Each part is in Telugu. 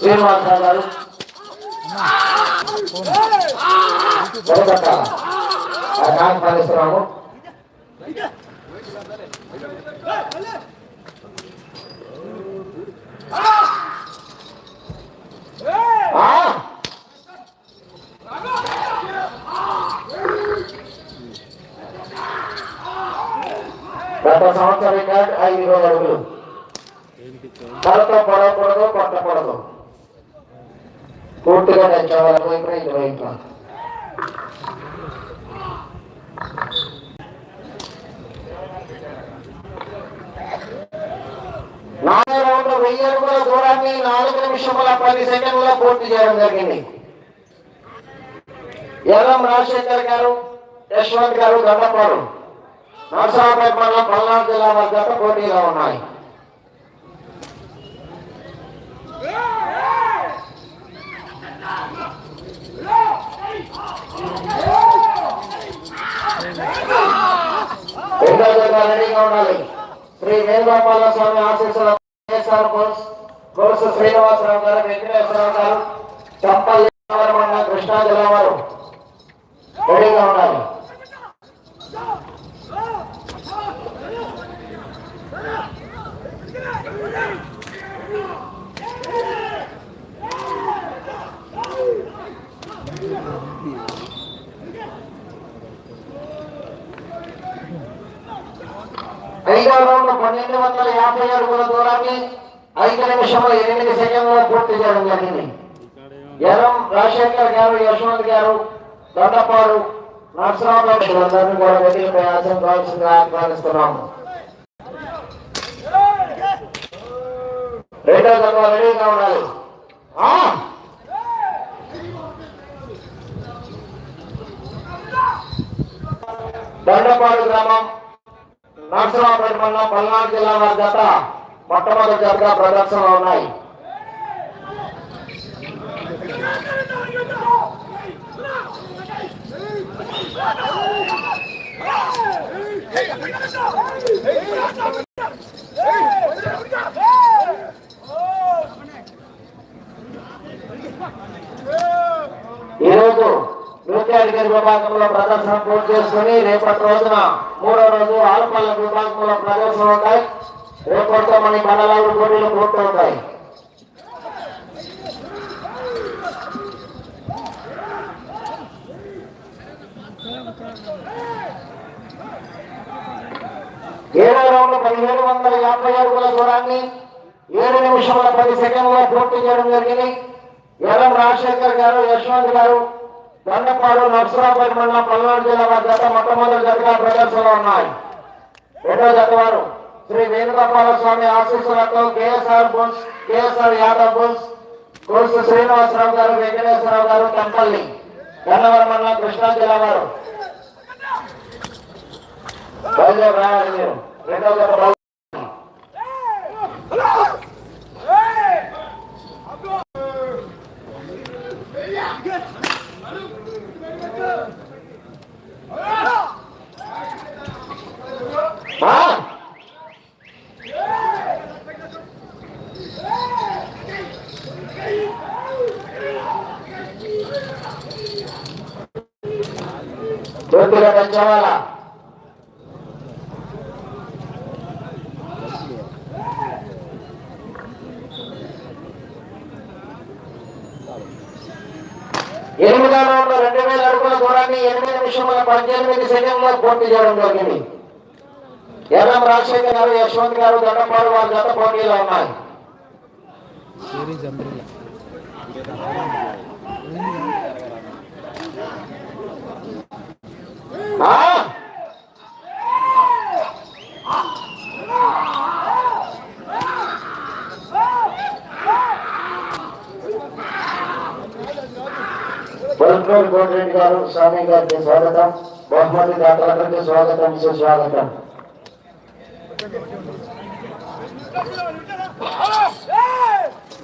శ్రీనివాసరావు. గారు వరదట్ట నాగపాలేశ్వరరావు గత సంవత్సరం రికార్డ్ ఐదు అడుగులు. తలతో పడకూడదు కొట్టకూడదు పూర్తిగా తెచ్చేవాళ్ళ వైపు ఇటు నాలుగు రౌండ్లు వెయ్యి అడుగుల దూరాన్ని నాలుగు నిమిషముల పది సెకండ్లో పూర్తి చేయడం జరిగింది. ఎల్ఎం రాజశేఖర్ గారు యశ్వంత్ గారు గడ్డపాడు నర్సాపేట మండలం పల్నాడు జిల్లా వద్ద పోటీలో ఉన్నాయి రెండో జత రెడీగా ఉండాలి శ్రీ స్వామి ఆశీస్సులు వైఎస్ఆర్ శ్రీనివాసరావు గారు వెంకటేశ్వరరావు గారు చంపల్లి కృష్ణా జిల్లా వారు రెడీగా ఉండాలి ఐదో రౌండ్ పన్నెండు వందల యాభై అడుగుల దూరాన్ని ఐదు నిమిషంలో ఎనిమిది సెకండ్లో పూర్తి చేయడం జరిగింది. ఎరం రాజశేఖర్ గారు యశ్వంత్ గారు దొండపాడు నరసరావు అందరినీ కూడా వెతికిపై ఆశించాల్సిందిగా ఆహ్వానిస్తున్నాము రెండో దఫా రెడీగా ఉండాలి. ఆ! దండపాడు గ్రామం నరసరావుపేట మండలం పల్నాడు జిల్లా వారి జత మొట్టమొదటి జతగా ప్రదర్శనలో ఉన్నాయి. ఈరోజు నృత్యాధికారి విభాగంలో ప్రదర్శన పూర్తి చేసుకుని రేపటి రోజున మూడో రోజు ఆలపల్ల విభాగంలో ప్రదర్శన ఉంటాయి. రేపటితో మన మండలాలు పోటీలు పూర్తవుతాయి. ఏడో రౌండ్ పదిహేడు వందల యాభై అడుగుల దూరాన్ని ఏడు నిమిషముల పది సెకండ్లో పూర్తి చేయడం జరిగింది. ఎల్ఎం రాజశేఖర్ గారు యశ్వంత్ గారు దండపాడు నర్సరావుపేట మండలం పల్నాడు జిల్లా వారి జత మొట్టమొదటి జతగా ప్రదర్శనలో ఉన్నాయి. రెండో జత వారు శ్రీ వేణుగోపాల స్వామి ఆశీస్సులతో KSR bulls KSR Yadav bulls course Srinivasarao గారు వెంకటేశ్వరరావు గారు కంపల్లి గన్నవరం మండలం కృష్ణా జిల్లా వారు. బయలుదేరి రావాలి మీరు. రెండో పూర్తిగా పెంచవాలా ఎనిమిదో రౌండ్ రెండు వేల అడుగుల దూరాన్ని ఎనిమిది నిమిషముల పద్దెనిమిది సెకండ్లో పూర్తి చేయడం జరిగింది ఎర్రం రాజశేఖర్ గారు యశ్వంత్ గారు దండపాడు వారి జత పోటీలో ఉన్నాయి. సిరీస్ కోటిరెడ్డి గారు స్వామి గారికి స్వాగతం బహుమతి దాతలకి స్వాగతం సుస్వాగతం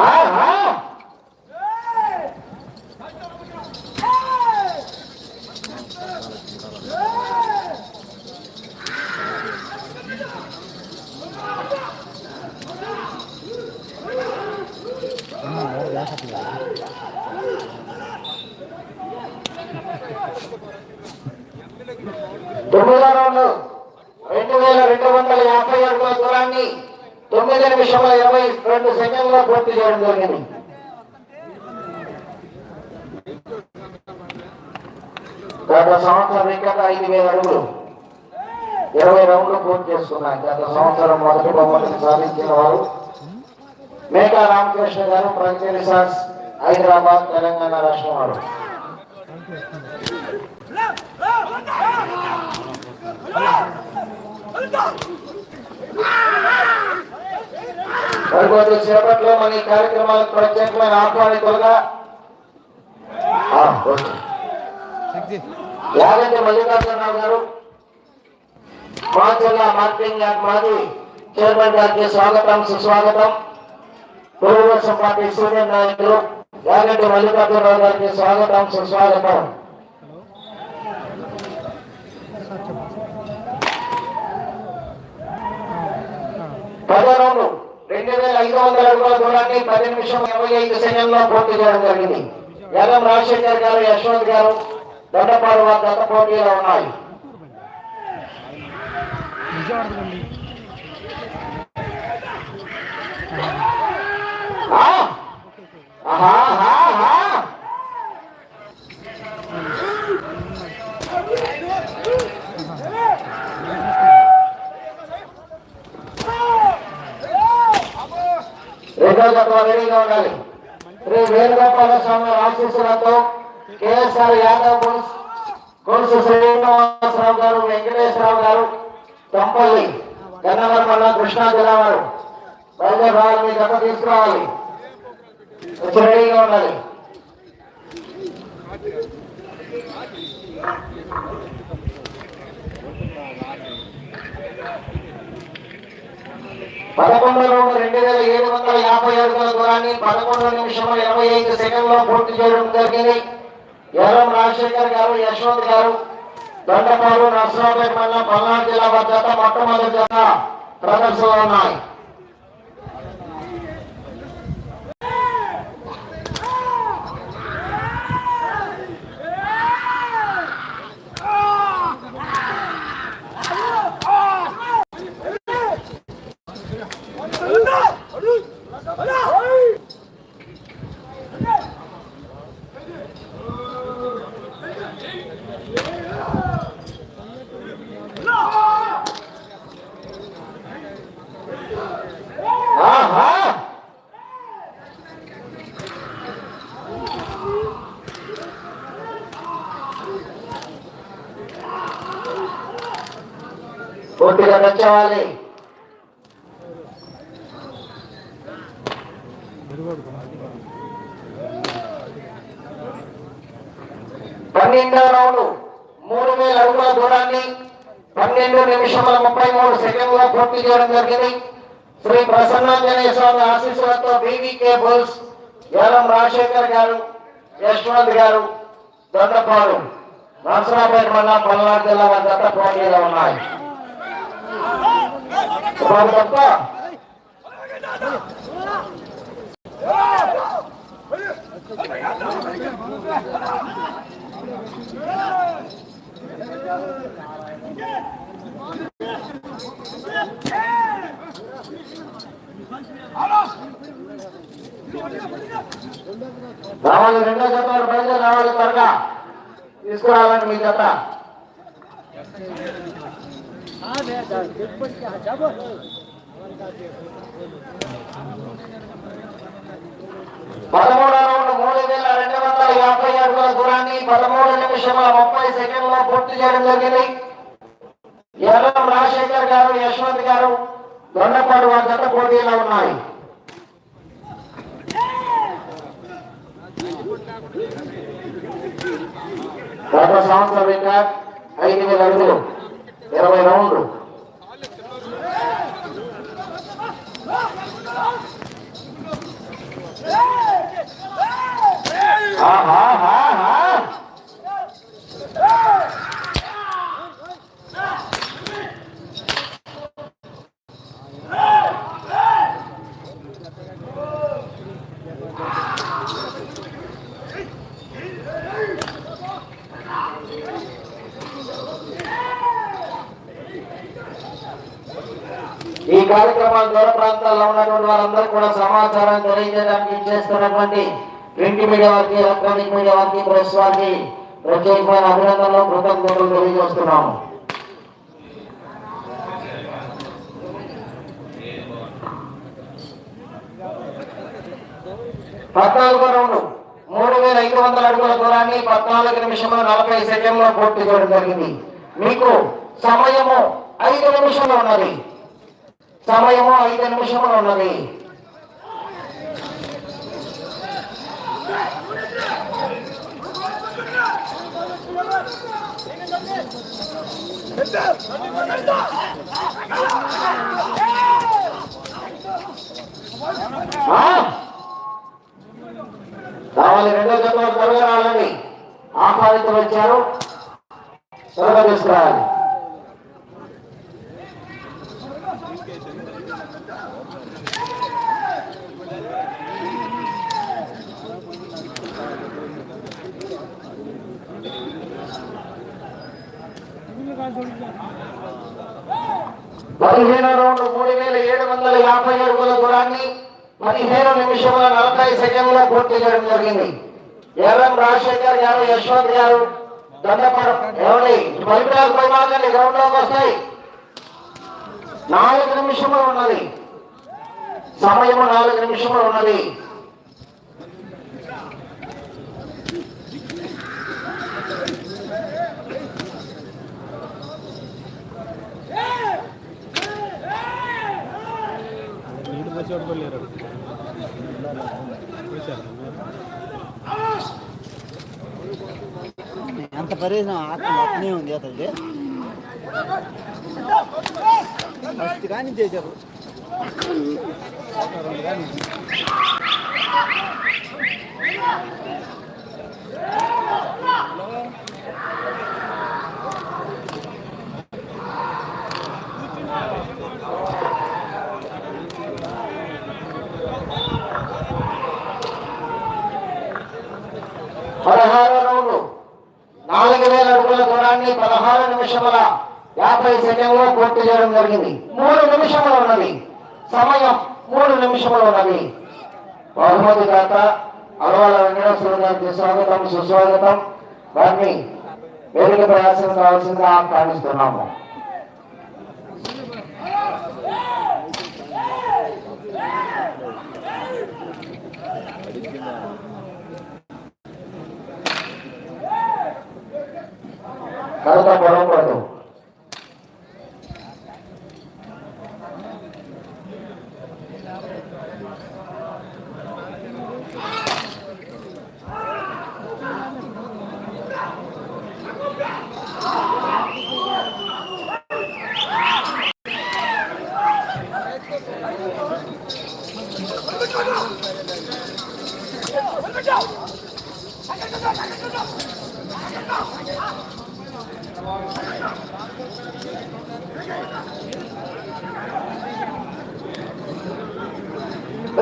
ఆహా! దూరాన్ని తొమ్మిది నిమిషముల ఇరవై రెండు సెకండ్లో పూర్తి చేయడం జరిగింది. గత సంవత్సరం ఇంకా ఐదు వేల అడుగులు ఇరవై రౌండ్లు పూర్తి చేసుకున్నాయి. గత సంవత్సరం మొదటి బహుమతిని సాధించిన వారు మేఘా రామకృష్ణ గారు ప్రగతి రిసార్ట్స్ హైదరాబాద్ తెలంగాణ రాష్ట్రం వారు. మరికొద్ది సేపట్లో మన ఈ కార్యక్రమాలకు ప్రత్యేకమైన ఆహ్వానితులుగా యాగంటి మల్లికార్జునరావు గారు మాచల్ల మార్కెటింగ్ యార్డ్ మాది చైర్మన్ గారికి స్వాగతం సుస్వాగతం. తెలుగుదేశం పార్టీ సీనియర్ నాయకులు యాగంటి మల్లికార్జునరావు గారికి స్వాగతం సుస్వాగతం. పదో రెండు వేల ఐదు వందల అడుగుల దూరాన్ని పది నిమిషం ఇరవై ఐదు సెకండ్లో పూర్తి చేయడం జరిగింది. యాదం రాజశేఖర్ గారు యశ్వంత్ గారు దొడ్డపాడు వారు గత పోటీలో ఉన్నాయి. ఆహా, ఆహా, ఆహా. రెడీగా ఉండాలి శ్రీ వేణుగోపాల స్వామి ఆశీస్సులతో కేఎస్ఆర్ యాదవ్ గొలుసు గొలుసు శ్రీనివాసరావు గారు వెంకటేశ్వరరావు గారు తంపల్లి గన్నవరం మండలం కృష్ణా జిల్లా వారు బయలుదేరి రావాలి మీ జత తీసుకురావాలి రెడీగా ఉండాలి పదకొండు రెండు వేల ఏడు వందల యాభై అడుగుల దూరాన్ని పదకొండు నిమిషముల ఇరవై ఐదు సెకండ్లో పూర్తి చేయడం జరిగింది. ఎర్రం రాజశేఖర్ గారు యశ్వంత్ గారు దొండపాడు నర్సరావుపేట మండలం పల్నాడు జిల్లా వారి మొట్టమొదటి జత ప్రదర్శనలో ఉన్నాయి ఆహా పూర్తిగా పన్నెండవ రౌండ్ మూడు వేల అడుగుల దూరాన్ని పన్నెండు నిమిషముల ముప్పై మూడు సెకండ్లో పూర్తి చేయడం జరిగింది. శ్రీ ప్రసన్నాంజనేయ స్వామి ఆశీస్సులతో బీవీకే బుల్స్ యాలం రాజశేఖర్ గారు యశ్వంత్ గారు దొండపాడు నరసరాపేట మండలం పల్నాడు జిల్లా వారి జత పోటీలో ఉన్నాయి. బాబు తప్ప రావాలి రెండో జత బయలుదేరి రావాలి త్వరగా. తీసుకురావాలండి మీ జత. పదమూడో రౌండ్ మూడు వేల రెండు వందల యాభై అడుగుల దూరాన్ని పదమూడు నిమిషముల ముప్పై సెకండ్లో పూర్తి చేయడం జరిగింది ఎర్రం రాజశేఖర్ గారు యశ్వంత్ గారు దొండపాడు వారి జత పోటీలో ఉన్నాయి గత సంవత్సరం ఇంకా ఐదు వేల అడుగులు. ఇరవై రౌండ్లు ఆహాహాహా. కార్యక్రమాలు దూర ప్రాంతాల్లో ఉన్నటువంటి వారందరూ కూడా సమాచారం తెలియజేయడానికి చేస్తున్నటువంటి ప్రింట్ మీడియా వారికి ఎలక్ట్రానిక్ మీడియా వారికి ప్రెస్ వారికి ప్రత్యేకమైన అభినందనలు కృతజ్ఞతలు తెలియజేస్తున్నాము. పద్నాలుగో రౌండ్ మూడు వేల ఐదు వందల అడుగుల దూరాన్ని పద్నాలుగు నిమిషంలో నలభై సెకండ్లో పూర్తి చేయడం జరిగింది. మీకు సమయము ఐదు నిమిషంలో ఉన్నది. సమయము? ఐదు నిమిషములు ఉన్నది. కావాలి రెండో జన్మ త్వరగా రావాలని ఆహ్వానితులు వచ్చారు త్వరగా తీసుకురావాలి. పదిహేను రౌండ్ మూడు వేల ఏడు వందల యాభై అడుగుల దూరాన్ని పదిహేను నిమిషముల నలభై సెకండ్లో పూర్తి చేయడం జరిగింది. ఎర్రం రాజశేఖర్ గారు యశ్వంత్ గారు దండపడం ఎవరి పోయి మాకండి గ్రౌండ్లోకి వస్తాయి. నాలుగు నిమిషములు ఉన్నది. సమయము నాలుగు నిమిషములు ఉన్నది. నీళ్ళు పోసి పట్టుకోలేరు పోసారు ఎంత పరిశ్రమ? అట్నే ఉంది అతడి ఫస్ట్ కానీ చేశారు. రెండు కానీ పదహారు రౌండ్. నాలుగు వేల అడుగుల దూరాన్ని పదహారు నిమిషముల యాభై సెకండ్లో పూర్తి చేయడం జరిగింది. మూడు నిమిషములు ఉన్నది. సమయం మూడు నిమిషములు ఉన్నది. బహుమతి దాత అరవాల వెంకటేశ్వర గారికి స్వాగతం సుస్వాగతం. వారిని వేదిక ప్రయాసం కావాల్సిందిగా ఆహ్వానిస్తున్నాము. కడత పొడవకూడదు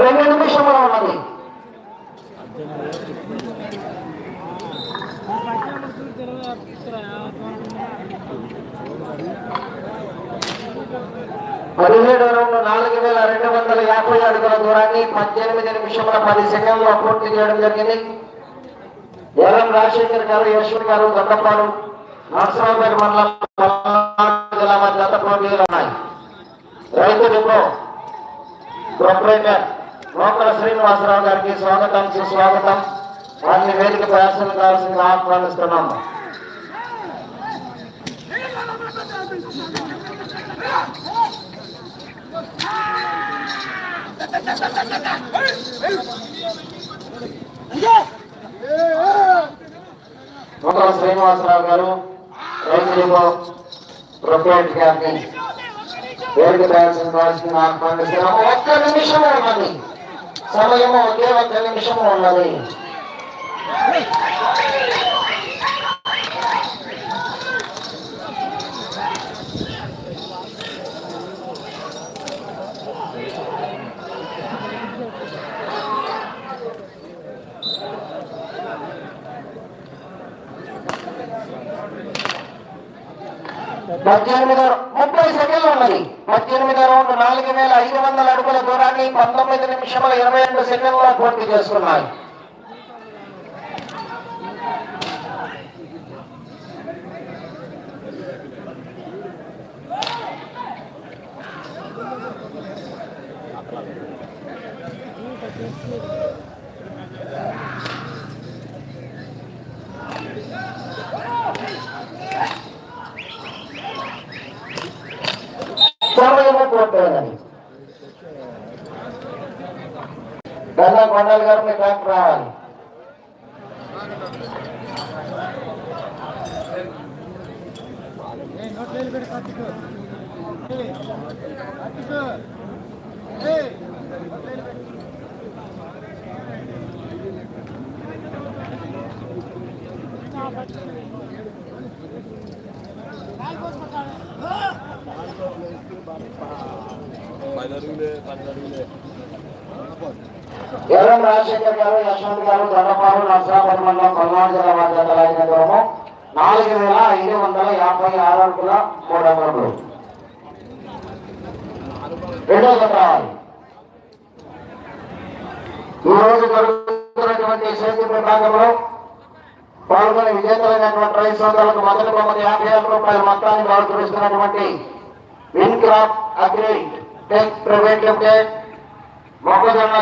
రెండు నిమిషంలో ఉన్నది. పదిహేడు రెండు నాలుగు వేల రెండు వందల యాభై అడుగుల దూరాన్ని పద్దెనిమిది నిమిషముల పది సెకండ్లో పూర్తి చేయడం జరిగింది. ఎర్రం రాజశేఖర్ గారు యశ్వర్ గారు దొండపాడు నరసరావుపేట మండలం జిల్లా మధ్య జత పోటీలు ఉన్నాయి. రైతు డిపో ప్రొపరేటర్ లోకల శ్రీనివాసరావు గారికి స్వాగతం సుస్వాగతం. వారిని వేదిక ప్రయాసం కావాల్సిందిగా ఆహ్వానిస్తున్నాము లోకల శ్రీనివాసరావు గారు రైతు డిపో గారిని వేదిక ప్రయాసం కావాల్సిందిగా ఆహ్వానిస్తున్నాము ఒక్క నిమిషం ఉన్నది. సమయము ఒకే ఒక్క నిమిషము ఉన్నది. పద్దెనిమిది ముప్పై సెకండ్లు ఉన్నది. పద్దెనిమిది రౌండ్ నాలుగు వేల ఐదు వందల అడుగుల దూరాన్ని పంతొమ్మిది నిమిషముల ఇరవై రెండు సెకండ్లలో పూర్తి చేసుకున్నాయి సమయము పూర్తయినది గల్లా కొండల గారిని ట్రాక్టర్ రావాలి ఎర్రం రాజశేఖర్ గారు యశ్వంత్ గారు దొండపాడు నర్సాపూర్ మండలం పల్నాడు జిల్లా వారి జత లాగిన దూరము నాలుగు వేల ఐదు వందల యాభై ఆరు అడుగుల మూడు అడుగులు రెండో జత రావాలి. ఈ రోజు జరుగుతున్నటువంటి సేతు విభాగంలో పాల్గొని విజేతలైనటువంటి రైతు సోదరులకు మొదటి బొమ్మది యాభై వేల రూపాయల మొత్తాన్ని బహుకరిస్తున్నటువంటి Wincroft Agri Thanks Private Limited, Mokozama